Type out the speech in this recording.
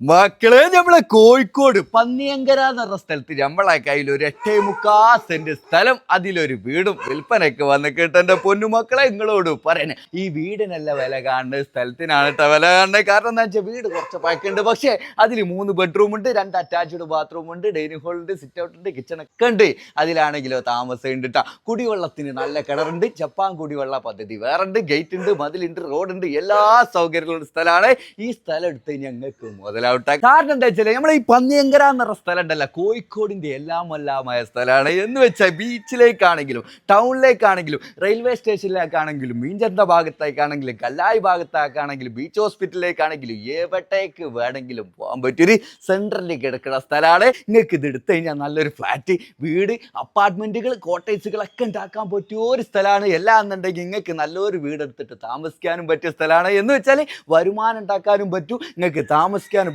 മക്കളെ നമ്മളെ കോഴിക്കോട് പന്നിയങ്കര എന്ന് പറഞ്ഞ സ്ഥലത്ത് നമ്മളെ കയ്യിൽ ഒരു എട്ടേ മുക്കാ സെന്റ് സ്ഥലം അതിലൊരു വീടും വിൽപ്പനയ്ക്ക് വന്ന് കേട്ടെന്റെ പൊന്നുമക്കളെ നിങ്ങളോട് പറയണേ ഈ വീടിനല്ല വില കാണുന്നത് സ്ഥലത്തിനാണ് കേട്ടോ വില കാണുന്നത്. കാരണം എന്താ വെച്ചാൽ വീട് കുറച്ച് പഴക്കുണ്ട് പക്ഷേ അതിൽ മൂന്ന് ബെഡ്റൂം ഉണ്ട് രണ്ട് അറ്റാച്ച്ഡ് ബാത്റൂം ഉണ്ട് ഡൈനിങ് ഹോൾ ഉണ്ട് സിറ്റ് ഔട്ട് ഉണ്ട് കിച്ചൺ ഒക്കെ ഉണ്ട്. അതിലാണെങ്കിലോ താമസം ഉണ്ട് കേട്ടോ കുടിവെള്ളത്തിന് നല്ല കിണറുണ്ട് ജപ്പാൻ കുടിവെള്ള പദ്ധതി വേറെ ഉണ്ട് ഗേറ്റ് ഉണ്ട് മതിലുണ്ട് റോഡുണ്ട് എല്ലാ സൗകര്യങ്ങളുള്ള സ്ഥലമാണ്. ഈ സ്ഥലം എടുത്ത് ഞങ്ങൾക്ക് കാരണം എന്താ വെച്ചാൽ നമ്മളെ ഈ പന്നിയങ്കര എന്ന സ്ഥലം ഉണ്ടല്ല കോഴിക്കോടിന്റെ എല്ലാം എല്ലാമായ സ്ഥലമാണ്. എന്ന് വെച്ചാൽ ബീച്ചിലേക്കാണെങ്കിലും ടൗണിലേക്കാണെങ്കിലും റെയിൽവേ സ്റ്റേഷനിലേക്കാണെങ്കിലും മീഞ്ചന്ത ഭാഗത്തേക്കാണെങ്കിലും കല്ലായി ഭാഗത്തേക്കാണെങ്കിലും ബീച്ച് ഹോസ്പിറ്റലിലേക്കാണെങ്കിലും എവിടേക്ക് വേണമെങ്കിലും പോകാൻ പറ്റിയൊരു സെൻട്രലിൽ കിടക്കുന്ന സ്ഥലമാണ്. നിങ്ങൾക്ക് ഇത് എടുത്തു കഴിഞ്ഞാൽ നല്ലൊരു ഫ്ലാറ്റ് വീട് അപ്പാർട്ട്മെന്റുകൾ കോട്ടേജുകളൊക്കെ ഉണ്ടാക്കാൻ പറ്റിയ ഒരു സ്ഥലമാണ്. എല്ലാം എന്നുണ്ടെങ്കിൽ നിങ്ങൾക്ക് നല്ലൊരു വീട് എടുത്തിട്ട് താമസിക്കാനും പറ്റിയ സ്ഥലമാണ്. എന്ന് വെച്ചാൽ വരുമാനം ഉണ്ടാക്കാനും പറ്റും. നിങ്ങൾക്ക് താമസിക്കാനും